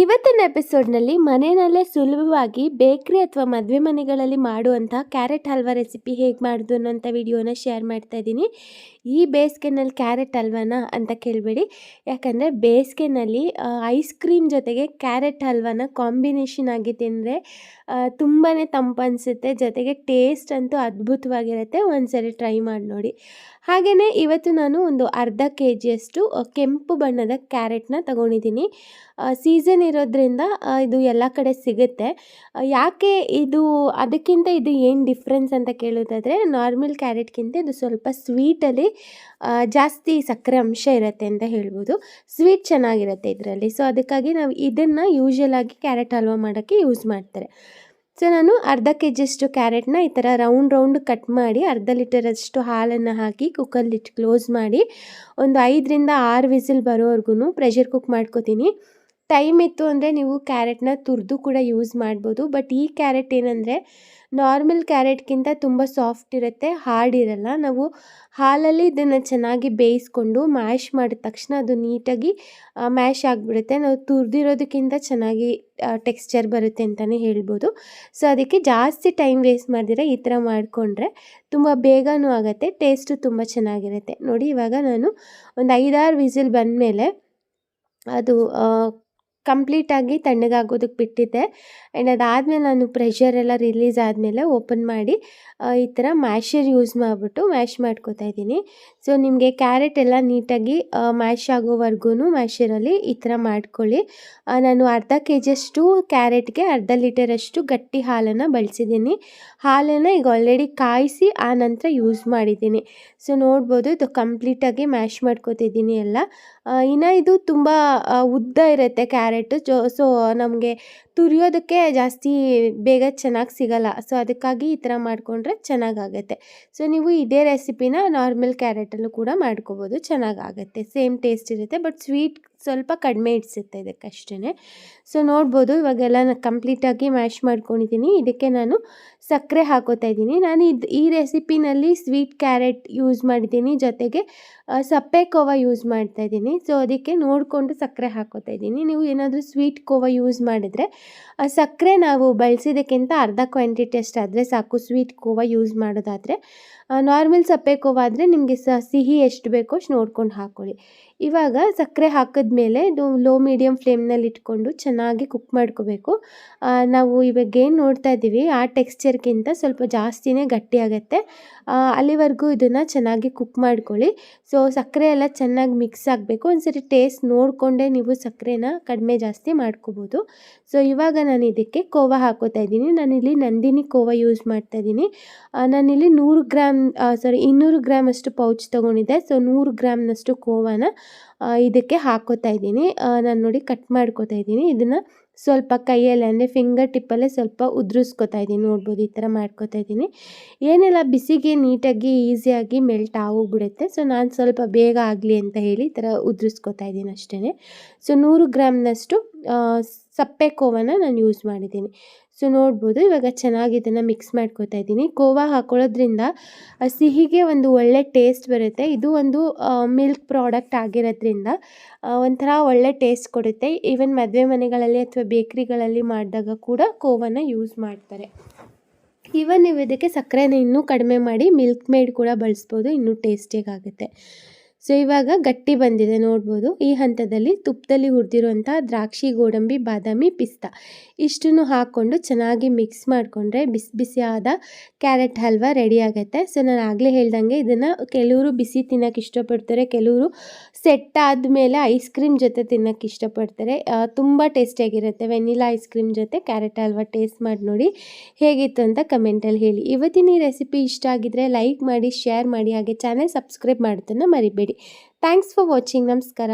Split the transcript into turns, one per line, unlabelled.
ಇವತ್ತಿನ ಎಪಿಸೋಡ್ನಲ್ಲಿ ಮನೆಯಲ್ಲೇ ಸುಲಭವಾಗಿ ಬೇಕ್ರಿ ಅಥವಾ ಮದುವೆ ಮನೆಗಳಲ್ಲಿ ಮಾಡುವಂಥ ಕ್ಯಾರೆಟ್ ಹಲ್ವಾ ರೆಸಿಪಿ ಹೇಗೆ ಮಾಡೋದು ಅನ್ನೋಂಥ ವಿಡಿಯೋನ ಶೇರ್ ಮಾಡ್ತಾ ಇದ್ದೀನಿ. ಈ ಬೇಸಿಗೆನಲ್ಲಿ ಕ್ಯಾರೆಟ್ ಹಲ್ವಾನ ಅಂತ ಕೇಳಬೇಡಿ. ಯಾಕಂದರೆ ಬೇಸಿಗೆನಲ್ಲಿ ಐಸ್ ಕ್ರೀಮ್ ಜೊತೆಗೆ ಕ್ಯಾರೆಟ್ ಹಲ್ವಾನ ಕಾಂಬಿನೇಷನ್ ಆಗಿ ತಿಂದರೆ ತುಂಬಾ ತಂಪು ಅನಿಸುತ್ತೆ. ಜೊತೆಗೆ ಟೇಸ್ಟ್ ಅಂತೂ ಅದ್ಭುತವಾಗಿರುತ್ತೆ. ಒಂದ್ಸರಿ ಟ್ರೈ ಮಾಡಿ ನೋಡಿ. ಹಾಗೆಯೇ ಇವತ್ತು ನಾನು ಒಂದು ಅರ್ಧ ಕೆ ಜಿಯಷ್ಟು ಕೆಂಪು ಬಣ್ಣದ ಕ್ಯಾರೆಟ್ನ ತಗೊಂಡಿದ್ದೀನಿ. ಸೀಸನ್ ಇರೋದ್ರಿಂದ ಇದು ಎಲ್ಲ ಕಡೆ ಸಿಗುತ್ತೆ. ಯಾಕೆ ಇದು, ಅದಕ್ಕಿಂತ ಇದು ಏನು ಡಿಫ್ರೆನ್ಸ್ ಅಂತ ಕೇಳೋದಾದರೆ ನಾರ್ಮಲ್ ಕ್ಯಾರೆಟ್ಗಿಂತ ಇದು ಸ್ವಲ್ಪ ಸ್ವೀಟಲ್ಲಿ ಜಾಸ್ತಿ ಸಕ್ಕರೆ ಅಂಶ ಇರುತ್ತೆ ಅಂತ ಹೇಳ್ಬೋದು. ಸ್ವೀಟ್ ಚೆನ್ನಾಗಿರುತ್ತೆ ಇದರಲ್ಲಿ. ಸೊ ಅದಕ್ಕಾಗಿ ನಾವು ಇದನ್ನು ಯೂಶಲ್ ಆಗಿ ಕ್ಯಾರೆಟ್ ಹಲ್ವಾ ಮಾಡೋಕ್ಕೆ ಯೂಸ್ ಮಾಡ್ತಾರೆ. ಸೊ ನಾನು ಅರ್ಧ ಕೆ ಜಿಯಷ್ಟು ಕ್ಯಾರೆಟ್ನ ಈ ಥರ ರೌಂಡ್ ರೌಂಡ್ ಕಟ್ ಮಾಡಿ, ಅರ್ಧ ಲೀಟರಷ್ಟು ಹಾಲನ್ನು ಹಾಕಿ ಕುಕ್ಕರ್ಲಿಟ್ಟು ಕ್ಲೋಸ್ ಮಾಡಿ, ಒಂದು ಐದರಿಂದ ಆರು ವಿಸಿಲ್ ಬರೋವರೆಗೂ ಪ್ರೆಷರ್ ಕುಕ್ ಮಾಡ್ಕೋತೀನಿ. ಟೈಮ್ ಇತ್ತು ಅಂದರೆ ನೀವು ಕ್ಯಾರೆಟ್ನ ತುರಿದು ಕೂಡ ಯೂಸ್ ಮಾಡ್ಬೋದು. ಬಟ್ ಈ ಕ್ಯಾರೆಟ್ ಏನಂದರೆ ನಾರ್ಮಲ್ ಕ್ಯಾರೆಟ್ಗಿಂತ ತುಂಬ ಸಾಫ್ಟ್ ಇರುತ್ತೆ, ಹಾರ್ಡ್ ಇರಲ್ಲ. ನಾವು ಹಾಲಲ್ಲಿ ಇದನ್ನು ಚೆನ್ನಾಗಿ ಬೇಯಿಸ್ಕೊಂಡು ಮ್ಯಾಶ್ ಮಾಡಿದ ತಕ್ಷಣ ಅದು ನೀಟಾಗಿ ಮ್ಯಾಶ್ ಆಗಿಬಿಡುತ್ತೆ. ನಾವು ತುರಿದಿರೋದಕ್ಕಿಂತ ಚೆನ್ನಾಗಿ ಟೆಕ್ಸ್ಚರ್ ಬರುತ್ತೆ ಅಂತಲೇ ಹೇಳ್ಬೋದು. ಸೊ, ಅದಕ್ಕೆ ಜಾಸ್ತಿ ಟೈಮ್ ವೇಸ್ಟ್ ಮಾಡಿದರೆ ಈ ಥರ ಮಾಡಿಕೊಂಡ್ರೆ ತುಂಬ ಬೇಗನೂ ಆಗುತ್ತೆ, ಟೇಸ್ಟು ತುಂಬ ಚೆನ್ನಾಗಿರುತ್ತೆ. ನೋಡಿ, ಇವಾಗ ನಾನು ಒಂದು ಐದಾರು ವಿಸಿಲ್ ಬಂದಮೇಲೆ ಅದು ಕಂಪ್ಲೀಟಾಗಿ ತಣ್ಣಗಾಗೋದಕ್ಕೆ ಬಿಟ್ಟಿದ್ದೆ. ಆ್ಯಂಡ್ ಅದಾದಮೇಲೆ ನಾನು ಪ್ರೆಷರ್ ಎಲ್ಲ ರಿಲೀಸ್ ಆದಮೇಲೆ ಓಪನ್ ಮಾಡಿ ಈ ಥರ ಮ್ಯಾಶರ್ ಯೂಸ್ ಮಾಡಿಬಿಟ್ಟು ಮ್ಯಾಶ್ ಮಾಡ್ಕೋತಾ ಇದ್ದೀನಿ. ಸೊ ನಿಮಗೆ ಕ್ಯಾರೆಟ್ ಎಲ್ಲ ನೀಟಾಗಿ ಮ್ಯಾಶ್ ಆಗೋವರೆಗೂ ಮ್ಯಾಶರಲ್ಲಿ ಈ ಥರ ಮಾಡ್ಕೊಳ್ಳಿ. ನಾನು ಅರ್ಧ ಕೆ ಜಿಯಷ್ಟು ಕ್ಯಾರೆಟ್ಗೆ ಅರ್ಧ ಲೀಟರಷ್ಟು ಗಟ್ಟಿ ಹಾಲನ್ನು ಬಳಸಿದ್ದೀನಿ. ಹಾಲನ್ನು ಈಗ ಆಲ್ರೆಡಿ ಕಾಯಿಸಿ ಆ ನಂತರ ಯೂಸ್ ಮಾಡಿದ್ದೀನಿ. ಸೊ ನೋಡ್ಬೋದು ಇದು ಕಂಪ್ಲೀಟಾಗಿ ಮ್ಯಾಶ್ ಮಾಡ್ಕೋತಿದ್ದೀನಿ ಎಲ್ಲ. ಇನ್ನು ಇದು ತುಂಬ ಉದ್ದ ಇರುತ್ತೆ ಕ್ಯಾರೆಟು ಜೊ, ಸೊ, ನಮಗೆ ತುರಿಯೋದಕ್ಕೆ ಜಾಸ್ತಿ ಬೇಗ ಚೆನ್ನಾಗಿ ಸಿಗಲ್ಲ. ಸೊ, ಅದಕ್ಕಾಗಿ ಈ ಥರ ಮಾಡಿಕೊಂಡ್ರೆ ಚೆನ್ನಾಗಾಗತ್ತೆ. ಸೊ, ನೀವು ಇದೇ ರೆಸಿಪಿನ ನಾರ್ಮಲ್ ಕ್ಯಾರೆಟಲ್ಲೂ ಕೂಡ ಮಾಡ್ಕೋಬೋದು, ಚೆನ್ನಾಗಾಗತ್ತೆ. ಸೇಮ್ ಟೇಸ್ಟ್ ಇರುತ್ತೆ, ಬಟ್ ಸ್ವೀಟ್ ಸ್ವಲ್ಪ ಕಡಿಮೆ ಇಡ್ಸುತ್ತೆ ಇದಕ್ಕಷ್ಟೇ ಸೊ ನೋಡ್ಬೋದು. ಇವಾಗೆಲ್ಲ ಕಂಪ್ಲೀಟಾಗಿ ಮ್ಯಾಶ್ ಮಾಡ್ಕೊಂಡಿದ್ದೀನಿ ಇದಕ್ಕೆ ನಾನು ಸಕ್ಕರೆ ಹಾಕೋತಾ ಇದ್ದೀನಿ ನಾನು ಇದು, ಈ ರೆಸಿಪಿನಲ್ಲಿ ಸ್ವೀಟ್ ಕ್ಯಾರೆಟ್ ಯೂಸ್ ಮಾಡಿದ್ದೀನಿ ಜೊತೆಗೆ ಸಪ್ಪೆ ಕೋವ ಯೂಸ್ ಮಾಡ್ತಾ ಇದ್ದೀನಿ ಸೊ ಅದಕ್ಕೆ ನೋಡಿಕೊಂಡು ಸಕ್ಕರೆ ಹಾಕೋತಾ ಇದ್ದೀನಿ ನೀವು ಏನಾದರೂ ಸ್ವೀಟ್ ಕೋವ ಯೂಸ್ ಮಾಡಿದರೆ ಸಕ್ಕರೆ ನಾವು ಬಳಸಿದ್ದಕ್ಕಿಂತ ಅರ್ಧ ಕ್ವಾಂಟಿಟಿ ಅಷ್ಟಾದರೆ ಸಾಕು. ಸ್ವೀಟ್ ಕೋವ ಯೂಸ್ ಮಾಡೋದಾದರೆ ನಾರ್ಮಲ್ ಸಪ್ಪೆ ಕೋವ ಆದರೆ ನಿಮಗೆ ಸಿಹಿ ಎಷ್ಟು ಬೇಕೋ ಅಷ್ಟು ನೋಡ್ಕೊಂಡು ಹಾಕ್ಕೊಳ್ಳಿ ಇವಾಗ ಸಕ್ಕರೆ ಹಾಕಿದ್ಮೇಲೆ ಇದು ಲೋ ಮೀಡಿಯಮ್ ಫ್ಲೇಮ್ನಲ್ಲಿ ಇಟ್ಕೊಂಡು ಚೆನ್ನಾಗಿ ಕುಕ್ ಮಾಡ್ಕೋಬೇಕು. ನಾವು ಇವಾಗ ಏನು ನೋಡ್ತಾ ಇದ್ದೀವಿ ಆ ಟೆಕ್ಸ್ಚರ್ಗಿಂತ ಸ್ವಲ್ಪ ಜಾಸ್ತಿನೇ ಗಟ್ಟಿಯಾಗತ್ತೆ. ಅಲ್ಲಿವರೆಗೂ ಇದನ್ನು ಚೆನ್ನಾಗಿ ಕುಕ್ ಮಾಡ್ಕೊಳ್ಳಿ. ಸೊ ಸಕ್ಕರೆ ಎಲ್ಲ ಚೆನ್ನಾಗಿ ಮಿಕ್ಸ್ ಆಗಬೇಕು. ಒಂದ್ಸರಿ ಟೇಸ್ಟ್ ನೋಡಿಕೊಂಡೇ ನೀವು ಸಕ್ಕರೆನ ಕಡಿಮೆ ಜಾಸ್ತಿ ಮಾಡ್ಕೋಬೋದು. ಸೊ ಇವಾಗ ನಾನು ಇದಕ್ಕೆ ಕೋವಾ ಹಾಕೋತಾ ಇದ್ದೀನಿ. ನಾನಿಲ್ಲಿ ನಂದಿನಿ ಕೋವ ಯೂಸ್ ಮಾಡ್ತಾ ಇದ್ದೀನಿ. ನಾನಿಲ್ಲಿ ನೂರು ಗ್ರಾಮ್ ಸಾರಿ ಇನ್ನೂರು ಗ್ರಾಮ್ ಅಷ್ಟು ಪೌಚ್ ತೊಗೊಂಡಿದ್ದೆ. ಸೊ ನೂರು ಗ್ರಾಮ್ನಷ್ಟು ಕೋವನ ಇದಕ್ಕೆ ಹಾಕೋತಾ ಇದ್ದೀನಿ. ನಾನು ನೋಡಿ ಕಟ್ ಮಾಡ್ಕೋತಾ ಇದ್ದೀನಿ. ಇದನ್ನು ಸ್ವಲ್ಪ ಕೈಯಲ್ಲಿ ಅಂದರೆ ಫಿಂಗರ್ ಟಿಪ್ಪಲ್ಲೇ ಸ್ವಲ್ಪ ಉದುರಿಸ್ಕೊತಾ ಇದ್ದೀನಿ. ನೋಡ್ಬೋದು ಈ ಥರ ಮಾಡ್ಕೋತಾ ಇದ್ದೀನಿ. ಏನೆಲ್ಲ ಬಿಸಿಗೆ ನೀಟಾಗಿ ಈಸಿಯಾಗಿ ಮೆಲ್ಟ್ ಆಗೋಗ್ಬಿಡುತ್ತೆ. ಸೊ ನಾನು ಸ್ವಲ್ಪ ಬೇಗ ಆಗಲಿ ಅಂತ ಹೇಳಿ ಈ ಥರ ಉದುರಿಸ್ಕೊತಾ ಇದ್ದೀನಿ ಅಷ್ಟೇ ಸೊ ನೂರು ಗ್ರಾಮ್ನಷ್ಟು ಸಪ್ಪೆ ಕೋವನ ನಾನು ಯೂಸ್ ಮಾಡಿದ್ದೀನಿ. ಸೊ ನೋಡ್ಬೋದು, ಇವಾಗ ಚೆನ್ನಾಗಿ ಇದನ್ನು ಮಿಕ್ಸ್ ಮಾಡ್ಕೋತಾ ಇದ್ದೀನಿ. ಕೋವಾ ಹಾಕೊಳ್ಳೋದ್ರಿಂದ ಸಿಹಿಗೆ ಒಂದು ಒಳ್ಳೆ ಟೇಸ್ಟ್ ಬರುತ್ತೆ. ಇದು ಒಂದು ಮಿಲ್ಕ್ ಪ್ರಾಡಕ್ಟ್ ಆಗಿರೋದ್ರಿಂದ ಒಂಥರ ಒಳ್ಳೆ ಟೇಸ್ಟ್ ಕೊಡುತ್ತೆ. ಈವನ್ ಮದುವೆ ಮನೆಗಳಲ್ಲಿ ಅಥವಾ ಬೇಕ್ರಿಗಳಲ್ಲಿ ಮಾಡಿದಾಗ ಕೂಡ ಕೋವನ ಯೂಸ್ ಮಾಡ್ತಾರೆ. ಈವನ್ ನೀವು ಇದಕ್ಕೆ ಸಕ್ಕರೆನ ಇನ್ನೂ ಕಡಿಮೆ ಮಾಡಿ ಮಿಲ್ಕ್ ಮೇಡ್ ಕೂಡ ಬಳಸ್ಬೋದು, ಇನ್ನೂ ಟೇಸ್ಟಿಯಾಗುತ್ತೆ ಸೊ ಇವಾಗ ಗಟ್ಟಿ ಬಂದಿದೆ, ನೋಡ್ಬೋದು. ಈ ಹಂತದಲ್ಲಿ ತುಪ್ಪದಲ್ಲಿ ಹುರಿದಿರುವಂಥ ದ್ರಾಕ್ಷಿ, ಗೋಡಂಬಿ, ಬಾದಾಮಿ ಪಿಸ್ತಾ ಇಷ್ಟನ್ನು ಹಾಕ್ಕೊಂಡು ಚೆನ್ನಾಗಿ ಮಿಕ್ಸ್ ಮಾಡಿಕೊಂಡ್ರೆ ಬಿಸಿ, ಬಿಸಿಯಾದ ಕ್ಯಾರೆಟ್ ಹಲ್ವಾ ರೆಡಿ ಆಗುತ್ತೆ. ಸೊ ನಾನು ಆಗಲೇ ಹೇಳ್ದಂಗೆ ಇದನ್ನು ಕೆಲವರು ಬಿಸಿ ತಿನ್ನೋಕೆ ಇಷ್ಟಪಡ್ತಾರೆ, ಕೆಲವರು ಸೆಟ್ ಆದಮೇಲೆ ಐಸ್ ಕ್ರೀಮ್ ಜೊತೆ ತಿನ್ನೋಕ್ಕೆ ಇಷ್ಟಪಡ್ತಾರೆ. ತುಂಬ ಟೇಸ್ಟಿಯಾಗಿರುತ್ತೆ ವೆನಿಲಾ ಐಸ್ ಕ್ರೀಮ್ ಜೊತೆ ಕ್ಯಾರೆಟ್ ಹಲ್ವಾ ಟೇಸ್ಟ್ ಮಾಡಿ ನೋಡಿ ಹೇಗಿತ್ತು ಅಂತ ಕಮೆಂಟಲ್ಲಿ ಹೇಳಿ. ಇವತ್ತಿನ ಈ ರೆಸಿಪಿ ಇಷ್ಟ ಆಗಿದ್ರೆ ಲೈಕ್ ಮಾಡಿ ಶೇರ್ ಮಾಡಿ, ಹಾಗೆ ಚಾನಲ್ ಸಬ್ಸ್ಕ್ರೈಬ್ ಮಾಡೋದನ್ನು ಮರಿಬೇಡಿ. ಥ್ಯಾಂಕ್ಸ್ ಫಾರ್ ವಾಚಿಂಗ್ ನಮಸ್ಕಾರ